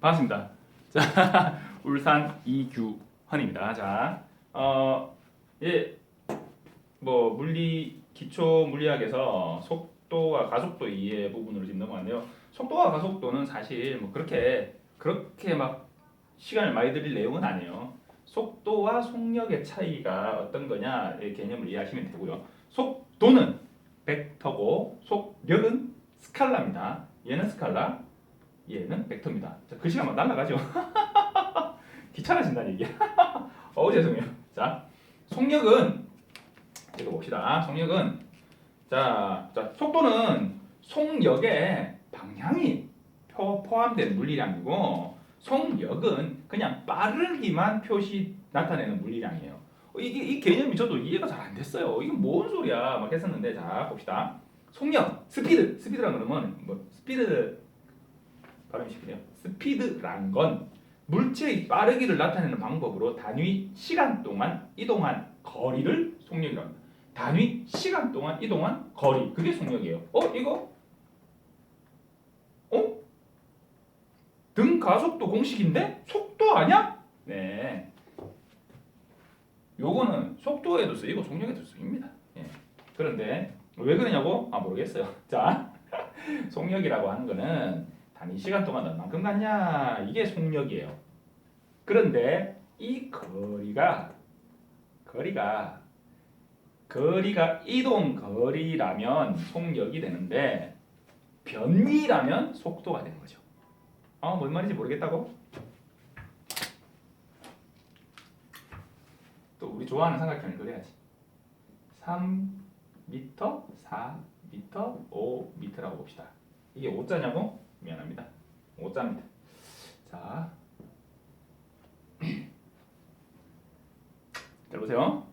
반갑습니다. 자, 울산 이규헌입니다. 자, 어, 예, 뭐 물리 기초 물리학에서 속도와 가속도 이해 부분으로 지금 넘어갔는데요. 속도와 가속도는 사실 뭐 그렇게 그렇게 막 시간을 많이 들일 내용은 아니에요. 속도와 속력의 차이가 어떤 거냐 의 개념을 이해하시면 되고요. 속도는 벡터고 속력은 스칼라입니다. 얘는 스칼라, 얘는 벡터입니다. 자, 글씨가 막 날라가죠. 귀찮아진다는 얘기야. 어우 죄송해요. 자, 속력은 읽어봅시다. 속력은 자, 자 속도는 속력의 방향이 포, 포함된 물리량이고 속력은 그냥 빠르기만 표시 나타내는 물리량이에요. 어, 이게 이 개념이 저도 이해가 잘 안 됐어요. 이게 뭔 소리야? 막 했었는데 자 봅시다. 속력, 스피드, 스피드라는 건뭐 스피드 발음이 쉽네요. 스피드란 건 물체의 빠르기를 나타내는 방법으로 단위 시간 동안 이동한 거리를 속력이라고 합니다. 단위 시간 동안 이동한 거리 그게 속력이에요. 어 이거 어? 등 가속도 공식인데 속도 아니야? 네. 요거는 속도에도 쓰이고 속력에도 쓰입니다. 예. 그런데 왜 그러냐고? 아 모르겠어요. 자, 속력이라고 하는 거는 단위 시간 동안 얼만큼 갔냐 이게 속력이에요. 그런데 이 거리가 거리가 거리가 이동 거리라면 속력이 되는데 변위라면 속도가 되는 거죠. 어, 뭔 말인지 모르겠다고? 또 우리 좋아하는 삼각형을 그려야지. 3m, 4m, 5m라고 봅시다. 이게 5자냐고? 미안합니다. 5자입니다. 자, 잘 보세요.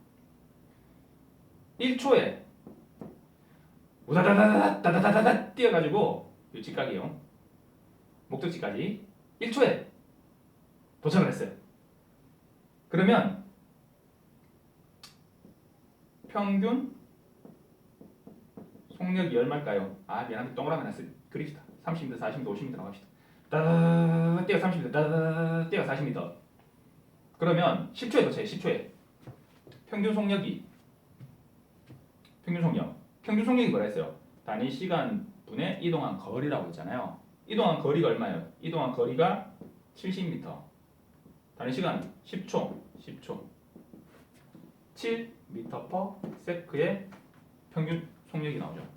1초에 우다다다다 다다다다다 뛰어가지고 이 직각이요. 목적지까지 1초에 도착을 했어요. 그러면 평균 속력이 얼마일까요? 아 미안한데 동그라미 하나 쓰 그립시다. 30m, 40m, 50m 나갑시다. 따다다다 뛰어 30m, 따다다다 뛰어 40m. 그러면 10초에 도착해. 10초에 평균 속력이 평균 속력. 평균 속력이 뭐라 했어요? 단위 시간 분의 이동한 거리라고 했잖아요. 이동한 거리가 얼마예요? 이동한 거리가 70m. 단위 시간 10초. 10초. 7m per sec의 평균 속력이 나오죠.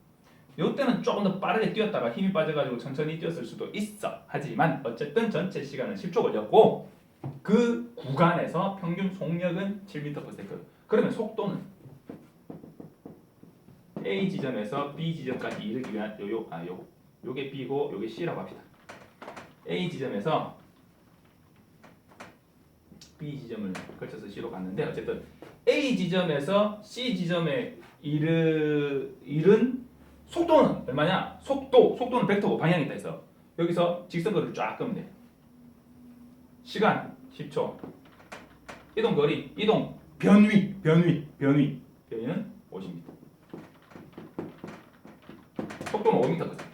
이때는 조금 더 빠르게 뛰었다가 힘이 빠져가지고 천천히 뛰었을 수도 있어. 하지만 어쨌든 전체 시간은 10초 걸렸고 그 구간에서 평균 속력은 7m per second. 그러면 속도는 A 지점에서 B 지점까지 이르기 위한 요요 아 요 요게 B고 요게 C라고 합시다. A 지점에서 B 지점을 거쳐서 C로 갔는데 어쨌든 A 지점에서 C 지점에 이르 이른 속도는 얼마냐? 속도 속도는 벡터고 방향이 있다 해서 여기서 직선거리를 쫙 끄면 돼. 시간 10초. 이동 거리 이동 변위 변위 변위 변위는 50m. 속도는 5m 거든요.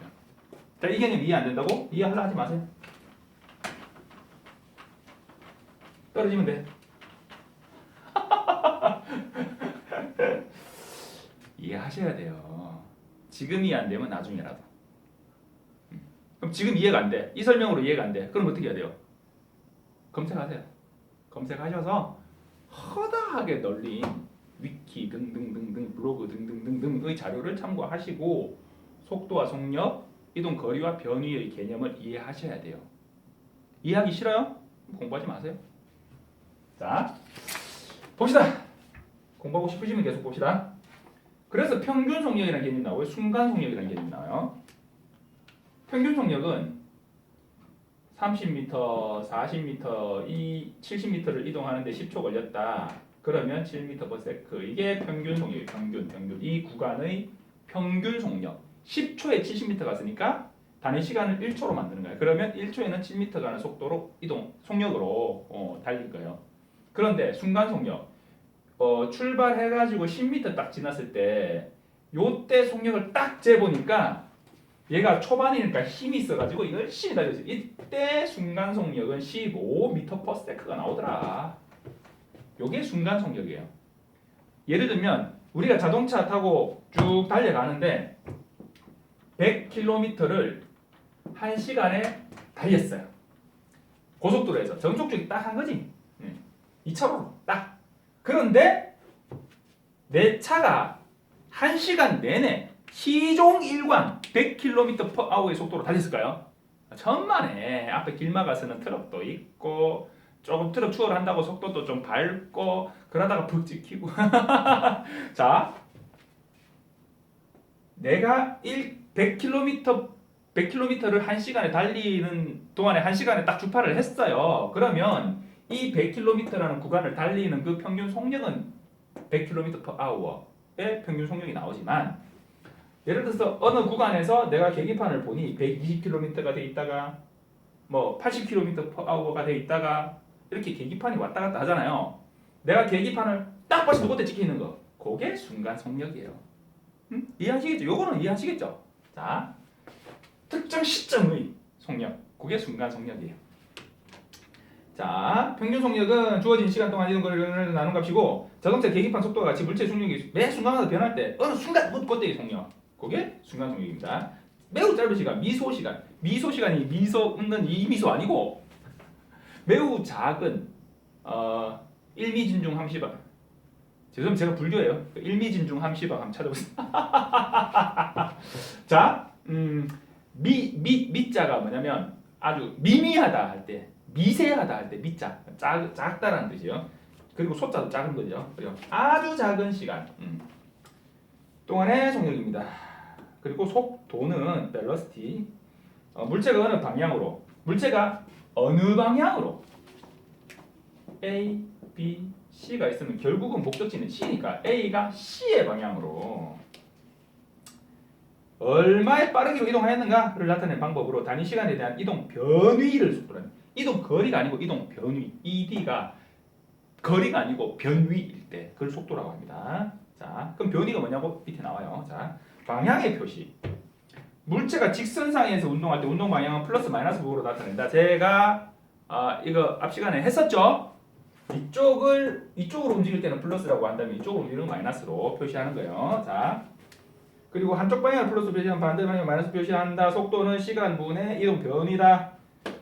자, 이 개념 이해 안 된다고? 이해하려 하지 마세요. 떨어지면 돼. 이해하셔야 돼요. 지금 이해 안 되면 나중에라도. 음. 그럼 지금 이해가 안 돼. 이 설명으로 이해가 안 돼. 그럼 어떻게 해야 돼요? 검색하세요. 검색하셔서 허다하게 널린 위키 등등등등 블로그 등등등등의 자료를 참고하시고 속도와 속력, 이동 거리와 변위의 개념을 이해하셔야 돼요. 이해하기 싫어요? 공부하지 마세요. 자, 봅시다. 공부하고 싶으시면 계속 봅시다. 그래서 평균 속력이라는 개념이 나오고 순간 속력이라는 개념이 나와요. 평균 속력은 30m, 40m, 이 70m를 이동하는데 10초 걸렸다. 그러면 7m per sec. 이게 평균 속력이에요. 평균, 평균. 이 구간의 평균 속력. 10초에 70m 갔으니까 단위 시간을 1초로 만드는 거예요. 그러면 1초에는 7m 가는 속도로 이동, 속력으로 어, 달릴 거예요. 그런데 순간 속력. 어, 출발해가지고 10m 딱 지났을 때 요때 속력을 딱 재보니까 얘가 초반이니까 힘이 있어가지고 열심히 달렸어요. 이때 순간 속력은 15m/s가 나오더라. 요게 순간 속력이에요. 예를 들면 우리가 자동차 타고 쭉 달려가는데 100km를 1시간에 달렸어요. 고속도로에서 정속주행 딱한 거지. 네. 2차로로 딱. 그런데 내 차가 1시간 내내 시종 일관 100km/h의 속도로 달렸을까요? 천만에 앞에 길 막아서는 트럭도 있고 조금 트럭 추월한다고 속도도 좀 밟고 그러다가 푹 찍히고 자 내가 1 100km 100km를 1시간에 달리는 동안에 1시간에 딱 주파를 했어요. 그러면 이 100km라는 구간을 달리는 그 평균 속력은 100km/h의 평균 속력이 나오지만 예를 들어서 어느 구간에서 내가 계기판을 보니 120km가 돼 있다가 뭐 80km/h가 돼 있다가 이렇게 계기판이 왔다 갔다 하잖아요. 내가 계기판을 딱 봐서 그때 찍혀 있는 거. 그게 순간 속력이에요. 음? 이해하시겠죠? 요거는 이해하시겠죠? 자, 특정 시점의 속력. 그게 순간 속력이에요. 자, 평균 속력은 주어진 시간 동안 이동 거리를 나눈 값이고 자동차 계기판 속도와 같이 물체 중력이 매 순간마다 변할 때 어느 순간 그때의 속력. 그게 순간 속력입니다. 매우 짧은 시간, 미소 시간. 미소 시간이 미소 웃는 이 미소 아니고 매우 작은 어, 일미진중 함시박. 죄송합니다. 제가 불교예요. 그 일미진중 함시박 한번 찾아보세요. 자, 음, 미, 미, 미자가 뭐냐면 아주 미미하다 할 때, 미세하다 할 때 미자, 작, 작다라는 뜻이요. 그리고 소자도 작은 거죠. 그리고 아주 작은 시간 음. 동안의 속력입니다. 그리고 속도는 velocity, 어, 물체가 어느 방향으로, 물체가 어느 방향으로 A, B, C가 있으면 결국은 목적지는 C니까 A가 C의 방향으로 얼마에 빠르기로 이동하였는가를 나타내는 방법으로 단위 시간에 대한 이동 변위를 속도라는 이동 거리가 아니고 이동 변위 ED가 거리가 아니고 변위일 때 그걸 속도라고 합니다. 자, 그럼 변위가 뭐냐고 밑에 나와요. 자, 방향의 표시. 물체가 직선상에서 운동할 때 운동 방향은 플러스 마이너스 부호로 나타낸다. 제가 아, 이거 앞 시간에 했었죠. 이쪽을 이쪽으로 움직일 때는 플러스라고 한다면 이쪽으로 움직이는 건 마이너스로 표시하는 거예요. 자, 그리고 한쪽 방향을 플러스 표시하면 반대 방향 마이너스 표시한다. 속도는 시간 분의 이동 변이다.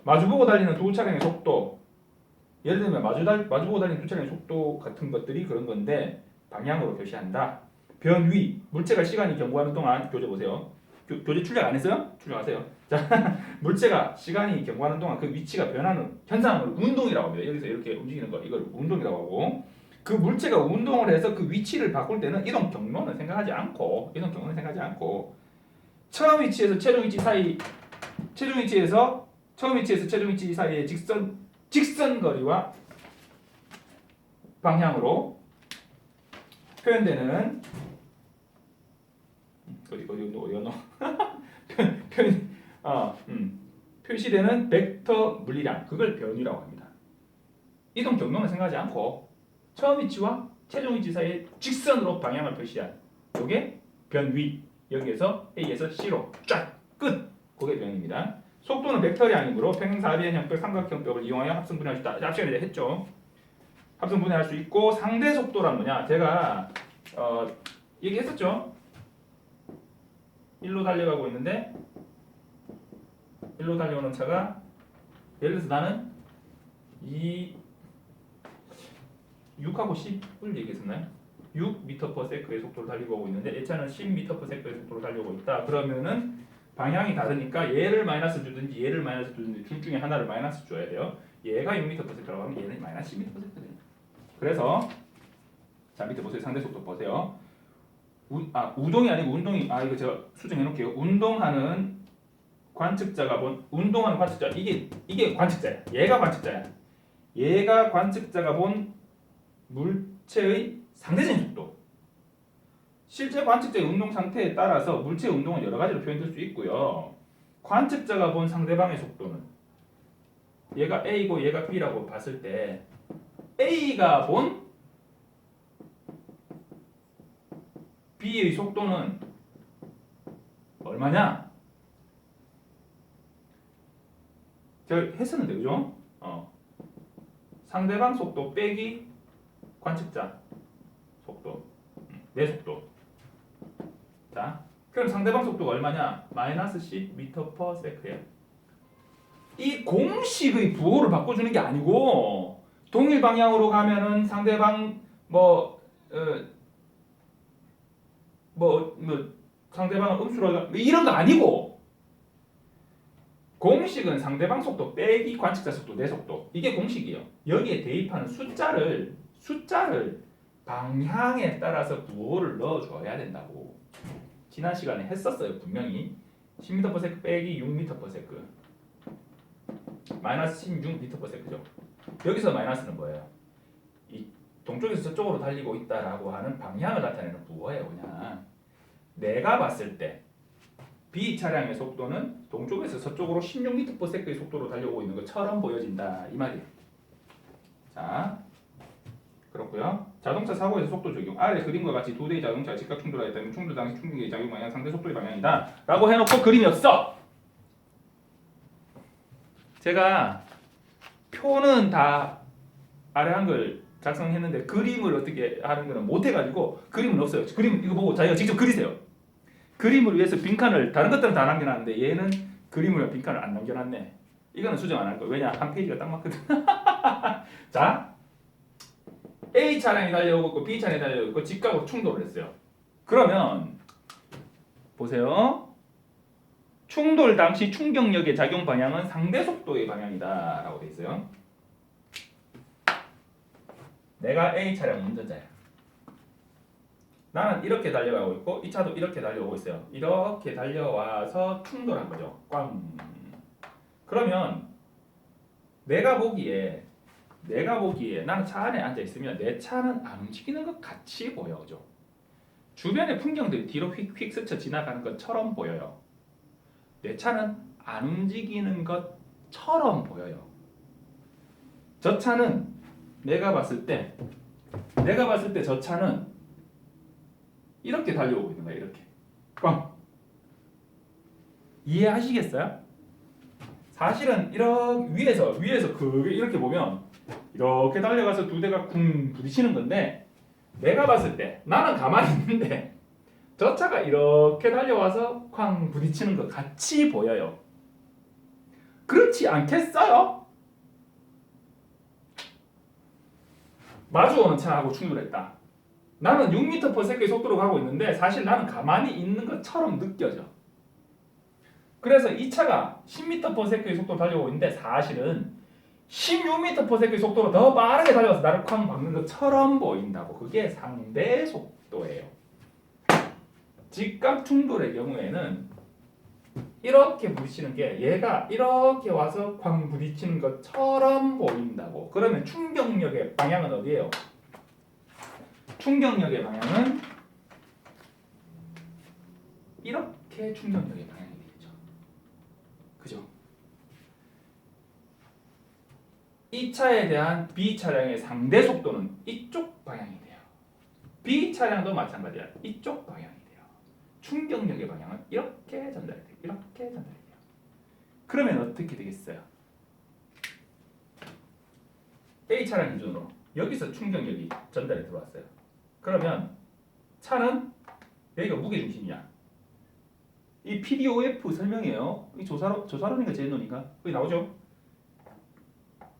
마주보고 달리는 두 차량의 속도. 예를 들면 마주 달 마주보고 달리는 두 차량의 속도 같은 것들이 그런 건데 방향으로 표시한다. 변위 물체가 시간이 경고하는 동안 교재 보세요. 교, 교재 출력 안 했어요? 출력하세요. 자, 물체가 시간이 경고하는 동안 그 위치가 변하는 현상을 운동이라고 합니다. 여기서 이렇게 움직이는 거 이걸 운동이라고 하고 그 물체가 운동을 해서 그 위치를 바꿀 때는 이동 경로는 생각하지 않고 이동 경로는 생각하지 않고 처음 위치에서 최종 위치 사이 최종 위치에서 처음 위치에서 최종 위치 사이의 직선 직선 거리와 방향으로 표현되는 어디 어디 어디 어디 표현 어, 음, 표시되는 벡터 물리량 그걸 변위라고 합니다. 이동 경로는 생각하지 않고 처음 위치와 최종 위치 사이의 직선으로 방향을 표시한 이게 변위 여기에서 A에서 C로 쫙끝 그게 변입니다. 속도는 벡터량이므로 평행사변 형표 삼각형법을 이용하여 합성 분해할 수 있다. 앞 시간에 했죠. 합성 분해할 수 있고 상대 속도란 뭐냐? 제가 어, 얘기했었죠. 일로 달려가고 있는데 일로 달려오는 차가 예를 들어서 나는 이 6하고 10을 얘기했었나요? 6m/s의 속도로 달리고 오고 있는데 이 차는 10m/s의 속도로 달려오고 있다. 그러면은 방향이 다르니까 얘를 마이너스 주든지 얘를 마이너스 주든지 둘 중에 하나를 마이너스 줘야 돼요. 얘가 6m/s라고 하면 얘는 마이너스 10m/s거든요. 그래서 자 밑에 보세요. 상대 속도 보세요. 우, 아 우동이 아니고 운동이 아 이거 제가 수정해 놓을게요. 운동하는 관측자가 본 운동하는 관측자 이게 이게 관측자야. 얘가 관측자야. 얘가 관측자가 본 물체의 상대적인 속도. 실제 관측자의 운동 상태에 따라서 물체의 운동은 여러 가지로 표현될 수 있고요. 관측자가 본 상대방의 속도는 얘가 A고 얘가 B라고 봤을 때 A가 본 B의 속도는 얼마냐? 제가 했었는데 그죠? 어. 상대방 속도 빼기 관측자 속도 음, 내 속도 자 그럼 상대방 속도가 얼마냐? 마이너스 10m per sec예요 이 공식의 부호를 바꿔주는 게 아니고 동일 방향으로 가면은 상대방 뭐 어, 뭐, 뭐 상대방을 음수로 뭐 이런 거 아니고 공식은 상대방 속도 빼기 관측자 속도 내 속도 이게 공식이에요. 여기에 대입하는 숫자를 숫자를 방향에 따라서 부호를 넣어줘야 된다고 지난 시간에 했었어요 분명히 10m/s 빼기 6m/s 마이너스 16m/s죠. 여기서 마이너스는 뭐예요? 이 동쪽에서 저쪽으로 달리고 있다라고 하는 방향을 나타내는 부호예요 그냥 내가 봤을 때 B 차량의 속도는 동쪽에서 서쪽으로 16m/s의 속도로 달려오고 있는 것처럼 보여진다 이 말이에요. 자, 그렇고요. 자동차 사고에서 속도 적용. 아래 그림과 같이 두 대의 자동차가 직각 충돌하였다면 충돌 당시 충격의 작용 방향 상대 속도의 방향이다.라고 해놓고 그림이 없어. 제가 표는 다 아래 한글 작성했는데 그림을 어떻게 하는 거는 못 해가지고 그림은 없어요. 그림 이거 보고 자기가 직접 그리세요. 그림을 위해서 빈칸을 다른 것들은 다 남겨놨는데 얘는 그림을 빈칸을 안 남겨놨네. 이거는 수정 안 할 거야. 왜냐 한 페이지가 딱 맞거든. 자, A 차량이 달려오고 있고 B 차량이 달려오고 있고 직각으로 충돌을 했어요. 그러면 보세요. 충돌 당시 충격력의 작용 방향은 상대 속도의 방향이다 라고 돼 있어요. 내가 A 차량 운전자야. 나는 이렇게 달려가고 있고 이 차도 이렇게 달려오고 있어요. 이렇게 달려와서 충돌한 거죠. 꽝. 그러면 내가 보기에 내가 보기에 나는 차 안에 앉아 있으면 내 차는 안 움직이는 것 같이 보여, 그죠? 주변의 풍경들이 뒤로 휙휙 스쳐 지나가는 것처럼 보여요. 내 차는 안 움직이는 것처럼 보여요. 저 차는 내가 봤을 때 내가 봤을 때 저 차는 이렇게 달려오고 있는 거야 이렇게 꽝 이해하시겠어요? 사실은 이렇게 위에서 위에서 그게 이렇게 보면 이렇게 달려가서 두 대가 쿵 부딪히는 건데 내가 봤을 때 나는 가만히 있는데 저 차가 이렇게 달려와서 쾅 부딪히는 것 같이 보여요. 그렇지 않겠어요? 마주오는 차하고 충돌했다. 나는 6m/s의 속도로 가고 있는데 사실 나는 가만히 있는 것처럼 느껴져. 그래서 이 차가 10m/s의 속도로 달려오고 있는데 사실은 16m/s의 속도로 더 빠르게 달려와서 나를 쾅 박는 것처럼 보인다고. 그게 상대 속도예요. 직각 충돌의 경우에는 이렇게 부딪히는 게 얘가 이렇게 와서 쾅 부딪히는 것처럼 보인다고. 그러면 충격력의 방향은 어디예요? 충격력의 방향은 이렇게 충격력의 방향이 되겠죠. 그죠? 이 차에 대한 B 차량의 상대 속도는 이쪽 방향이 돼요. B 차량도 마찬가지야. 이쪽 방향이 돼요. 충격력의 방향은 이렇게 전달이 돼요. 이렇게 전달이 돼요. 그러면 어떻게 되겠어요? A 차량 기준으로 여기서 충격력이 전달이 들어왔어요. 그러면 차는 여기가 무게 중심이야. 이 PDOF 설명이에요. 이 조사로 조사론인가 제논인가 거기 나오죠.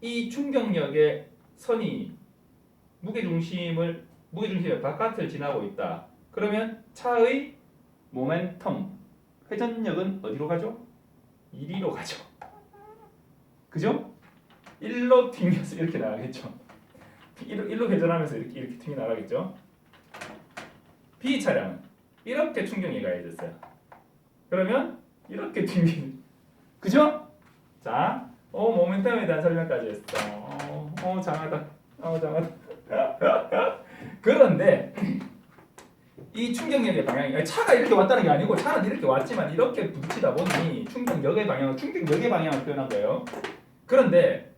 이 충격력의 선이 무게 중심을 무게 중심의 바깥을 지나고 있다. 그러면 차의 모멘텀 회전력은 어디로 가죠? 이리로 가죠. 그죠? 일로 튕겨서 이렇게 나가겠죠. 일로, 일로 회전하면서 이렇게 이렇게 튕겨 나가겠죠. B 차량은 이렇게 충격이 가해졌어요. 그러면 이렇게 튕기 그죠? 자, 어 모멘텀에 대한 설명까지 했어. 어, 어 장하다. 어 장하다. 그런데 이 충격력의 방향이 차가 이렇게 왔다는 게 아니고 차는 이렇게 왔지만 이렇게 부딪히다 보니 충격력의 방향은 충격력의 방향을 표현한 거예요. 그런데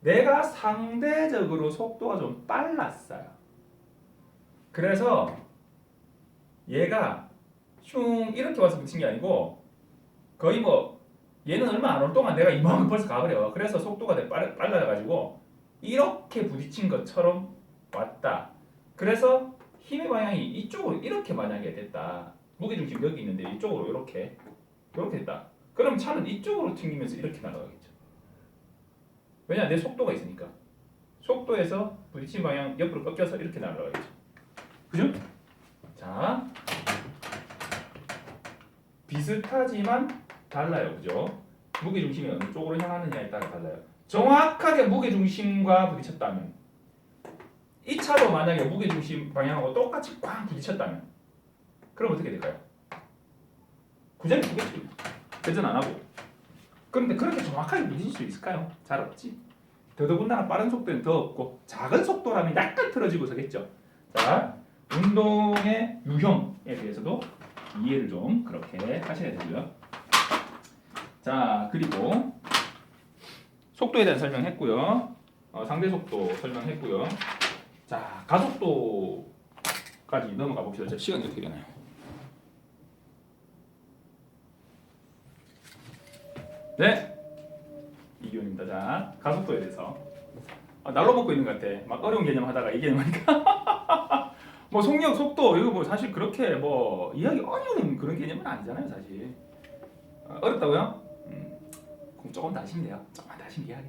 내가 상대적으로 속도가 좀 빨랐어요. 그래서 얘가 슝 이렇게 와서 붙인 게 아니고 거의 뭐 얘는 얼마 안 올 동안 내가 이만큼 벌써 가버려. 그래서 속도가 되게 빨라, 빨라가지고 이렇게 부딪힌 것처럼 왔다. 그래서 힘의 방향이 이쪽으로 이렇게 만약에 됐다. 무게 중심 여기 있는데 이쪽으로 이렇게 이렇게 됐다. 그럼 차는 이쪽으로 튕기면서 이렇게 날아가겠죠. 왜냐 내 속도가 있으니까. 속도에서 부딪힌 방향 옆으로 꺾여서 이렇게 날아가겠죠. 그죠? 자, 비슷하지만 달라요, 그죠? 무게 중심이 어느 쪽으로 향하느냐에 따라 달라요. 정확하게 무게 중심과 부딪혔다면 이 차도 만약에 무게 중심 방향하고 똑같이 꽝 부딪혔다면 그럼 어떻게 될까요? 구전이 되겠지. 회전 안 하고. 그런데 그렇게 정확하게 부딪힐 수 있을까요? 잘 없지. 더더군다나 빠른 속도는 더 없고 작은 속도라면 약간 틀어지고 서겠죠. 자, 운동의 유형에 대해서도 이해를 좀 그렇게 하셔야 되고요. 자, 그리고 속도에 대한 설명했고요. 어, 상대 속도 설명했고요. 자, 가속도까지 넘어가 봅시다. 자, 시간이 어떻게 되나요? 네, 이기훈입니다. 자, 가속도에 대해서 아, 날로 먹고 있는 것 같아. 막 어려운 개념 하다가 이 개념 하니까 뭐 속력, 속도 이거 뭐 사실 그렇게 뭐 이해하기 어려운 그런 개념은 아니잖아요, 사실. 어, 어렵다고요? 조금 더 하시면 돼요. 조금만 더 하시면 이해하게.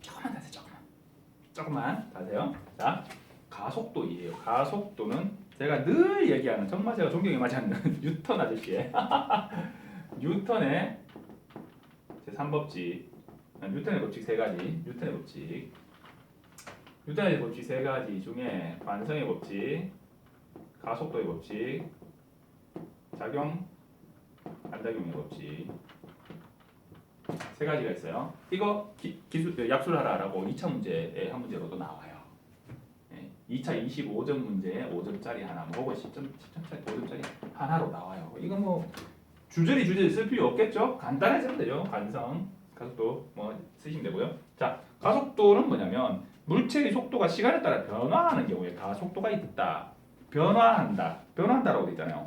조금만 더 하세요, 조금만. 조금만 더 하세요. 자, 가속도이에요. 가속도는 제가 늘 얘기하는 정말 제가 존경에 맞지 않는 뉴턴 아저씨의 뉴턴의 제 3법칙 뉴턴의 법칙 세 가지 뉴턴의 법칙 뉴턴의 법칙 세 가지 중에 관성의 법칙 가속도의 법칙 작용 반작용의 법칙 세 가지가 있어요 이거 기, 기술 약술하라라고 2차 문제의 한 문제로도 나와요 예, 2차 25점 문제에 5점짜리 하나 뭐 혹은 10점 10점짜리 5점짜리 하나로 나와요 이거 뭐 줄줄이 줄줄이 쓸 필요 없겠죠? 간단해지면 되죠. 관성, 가속도 뭐 쓰시면 되고요. 자, 가속도는 뭐냐면 물체의 속도가 시간에 따라 변화하는 경우에 가속도가 있다. 변화한다. 변화한다라고 돼 있잖아요.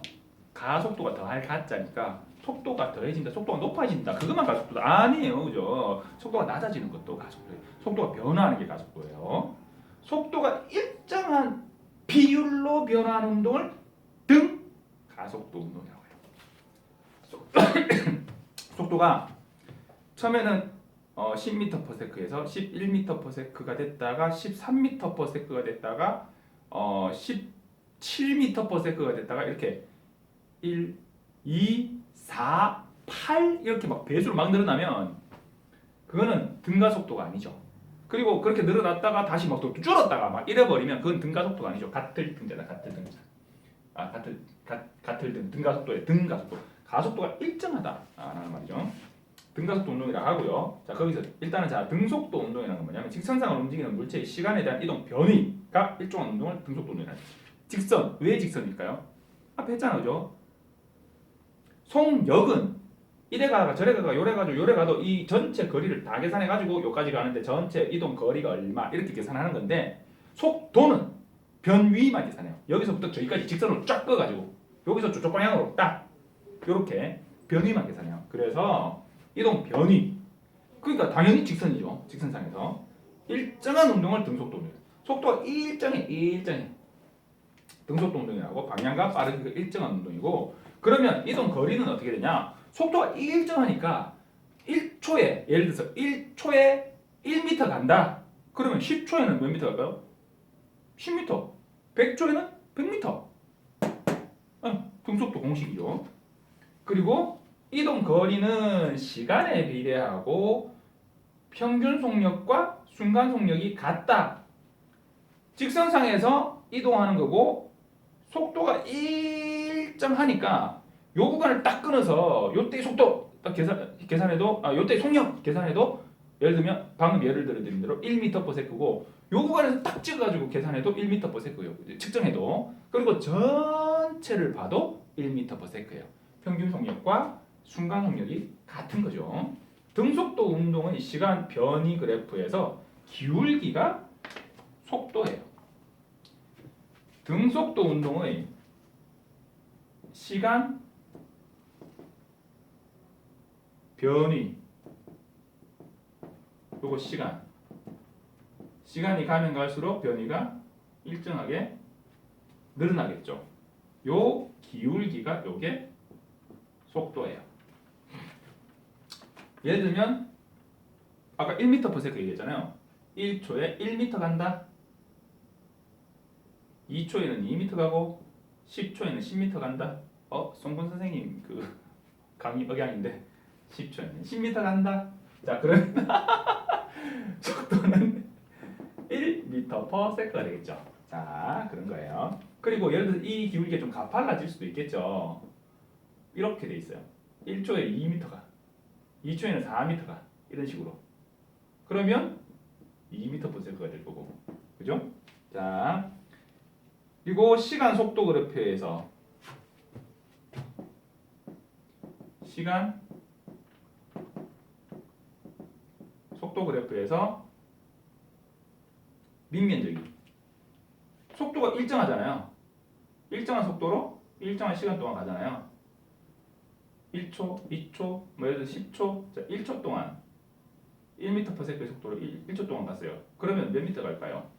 가속도가 더할 가짜니까 속도가 더해진다. 속도가 높아진다. 그것만 가속도다. 아니에요. 그죠? 속도가 낮아지는 것도 가속도예요. 속도가 변화하는 게 가속도예요. 속도가 일정한 비율로 변화하는 운동을 등 가속도 운동이라고 해요. 속도가 처음에는 어, 10m/s에서 11m/s가 됐다가 13m/s가 됐다가 어, 17m/s가 됐다가 이렇게 1, 2, 4, 8 이렇게 막 배수로 막 늘어나면 그거는 등가 속도가 아니죠. 그리고 그렇게 늘어났다가 다시 막 또 줄었다가 막 이래버리면 그건 등가 속도가 아니죠. 같을 등자다 같을 등자. 아 같을 같, 같을 등 등가 속도의 등가 속도. 가속도가 일정하다라는 말이죠. 등가속도 운동이라 하고요. 자 거기서 일단은 자 등속도 운동이라는 건 뭐냐면 직선상을 움직이는 물체의 시간에 대한 이동 변위가 일정한 운동을 등속도 운동이라. 직선 왜 직선일까요? 앞에 했잖아 그죠? 송역은 이래 가가 저래 가가 요래 가지고 요래 가도 이 전체 거리를 다 계산해 가지고 요까지 가는데 전체 이동 거리가 얼마 이렇게 계산하는 건데 속도는 변위만 계산해요. 여기서부터 저기까지 직선으로 쫙 꺼가지고 여기서 저쪽 방향으로 딱 이렇게 변위만 계산해요. 그래서 이동 변위. 그러니까 당연히 직선이죠. 직선상에서 일정한 운동을 운동. 속도가 일정해, 일정해. 등속도 운동이라고 방향과 빠르기가 일정한 운동이고 그러면 이동 거리는 어떻게 되냐? 속도가 일정하니까 1초에 예를 들어서 1초에 1m 간다. 그러면 10초에는 몇 미터 갈까요? 10m. 100초에는 100m. 어, 등속도 공식이죠. 그리고 이동 거리는 시간에 비례하고 평균 속력과 순간 속력이 같다. 직선상에서 이동하는 거고 속도가 일정하니까 요 구간을 딱 끊어서 요때 속도 딱 계산 계산해도 아 요때 속력 계산해도 예를 들면 방금 예를 들어 드린 대로 1m/s고 요 구간에서 딱 찍어가지고 계산해도 1m/s예요. 측정해도 그리고 전체를 봐도 1m/s예요. 평균 속력과 순간 속력이 같은 거죠. 등속도 운동의 시간 변이 그래프에서 기울기가 속도예요. 등속도 운동의 시간 변위 요거 시간 시간이 가면 갈수록 변위가 일정하게 늘어나겠죠. 요 기울기가 요게 속도예요. 예를 들면 아까 1m/s 얘기했잖아요. 1초에 1m 간다. 2초에는 2m 가고 10초에는 10m 간다. 어, 송군 선생님 그 강의 억양인데 10초에는 10m 간다. 자, 그럼 속도는 1m/s가 되겠죠. 자, 그런 거예요. 그리고 예를 들어서 이 기울기가 좀 가팔라질 수도 있겠죠. 이렇게 돼 있어요. 1초에 2m가, 2초에는 4m가 이런 식으로. 그러면 2m/s가 될 거고, 그죠? 자, 그리고 시간 속도 그래프에서 시간 속도 그래프에서 밑면적이 속도가 일정하잖아요. 일정한 속도로 일정한 시간 동안 가잖아요. 1초, 2초, 뭐 예를 들어 10초, 자, 1초 동안 1m/s의 속도로 1, 1초 동안 갔어요. 그러면 몇 미터 갈까요?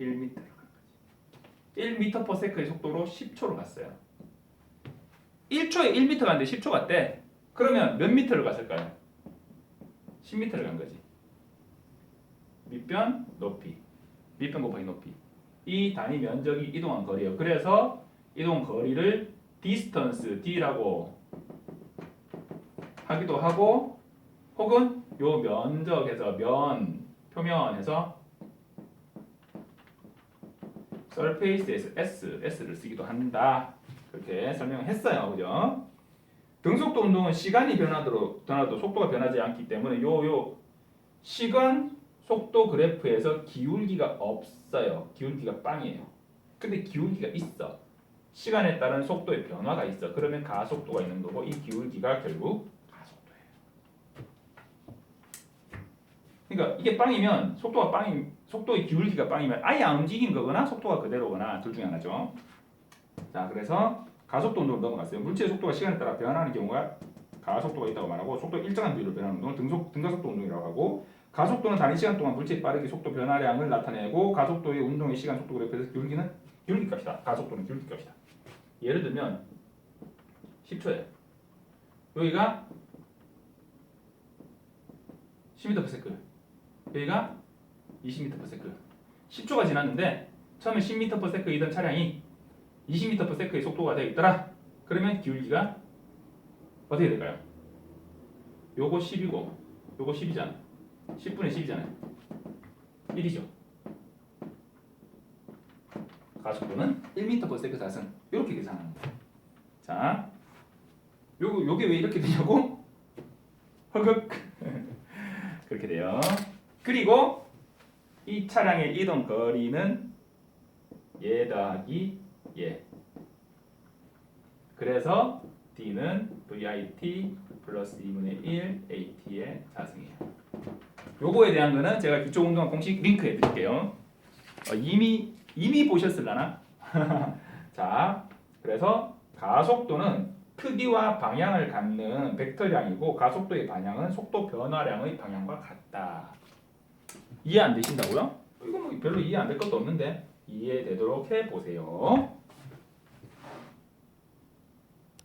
1m로 간 거지. 1m/s의 속도로 10초로 갔어요. 1초에 1m 갔는데 10초 갔대. 그러면 몇 미터를 갔을까요? 10m를 간 거지. 밑변 높이. 밑변 곱하기 높이. 이 단위 면적이 이동한 거리예요. 그래서 이동 거리를 distance d라고 하기도 하고 혹은 요 면적에서 면 표면에서 surface에서 s s를 쓰기도 한다. 그렇게 설명을 했어요. 그죠? 등속도 운동은 시간이 변하도록 변화도 속도가 변하지 않기 때문에 요 요 시간 속도 그래프에서 기울기가 없어요. 기울기가 빵이에요. 근데 기울기가 있어. 시간에 따른 속도의 변화가 있어. 그러면 가속도가 있는 거고 이 기울기가 결국 가속도예요. 그러니까 이게 빵이면 속도가 빵이 속도의 기울기가 빵이면 아예 안 움직인 거거나 속도가 그대로거나 둘 중에 하나죠. 자, 그래서 가속도 운동으로 넘어갔어요. 물체의 속도가 시간에 따라 변하는 경우가 가속도가 있다고 말하고 속도 일정한 비율로 변하는 운동을 등속 등가속도 운동이라고 하고 가속도는 단위 시간 동안 물체의 빠르게 속도 변화량을 나타내고 가속도의 운동의 시간 속도 그래프에서 기울기는 기울기 값이다. 가속도는 기울기 값이다. 예를 들면 10초에 여기가 10m/s 여기가 20m/s 10초가 지났는데 처음에 10m/s이던 차량이 20m/s의 속도가 되어 있더라. 그러면 기울기가 어떻게 될까요? 요거 10이고 요거 10이잖아. 10분의 10이잖아요. 1이죠. 가속도는 1m/s 자승. 이렇게 계산하는 거예요. 자, 요거 요게 왜 이렇게 되냐고? 허극 그렇게 돼요. 그리고 이 차량의 이동 거리는 예 더하기 예. 그래서 D는 VIT 플러스 2분의 1 AT의 자승이에요. 요거에 대한 거는 제가 기초 운동화 공식 링크 해 드릴게요. 어, 이미 이미 보셨을라나? 자, 그래서 가속도는 크기와 방향을 갖는 벡터량이고 가속도의 방향은 속도 변화량의 방향과 같다. 이해 안 되신다고요? 이거 뭐 별로 이해 안 될 것도 없는데 이해되도록 해 보세요.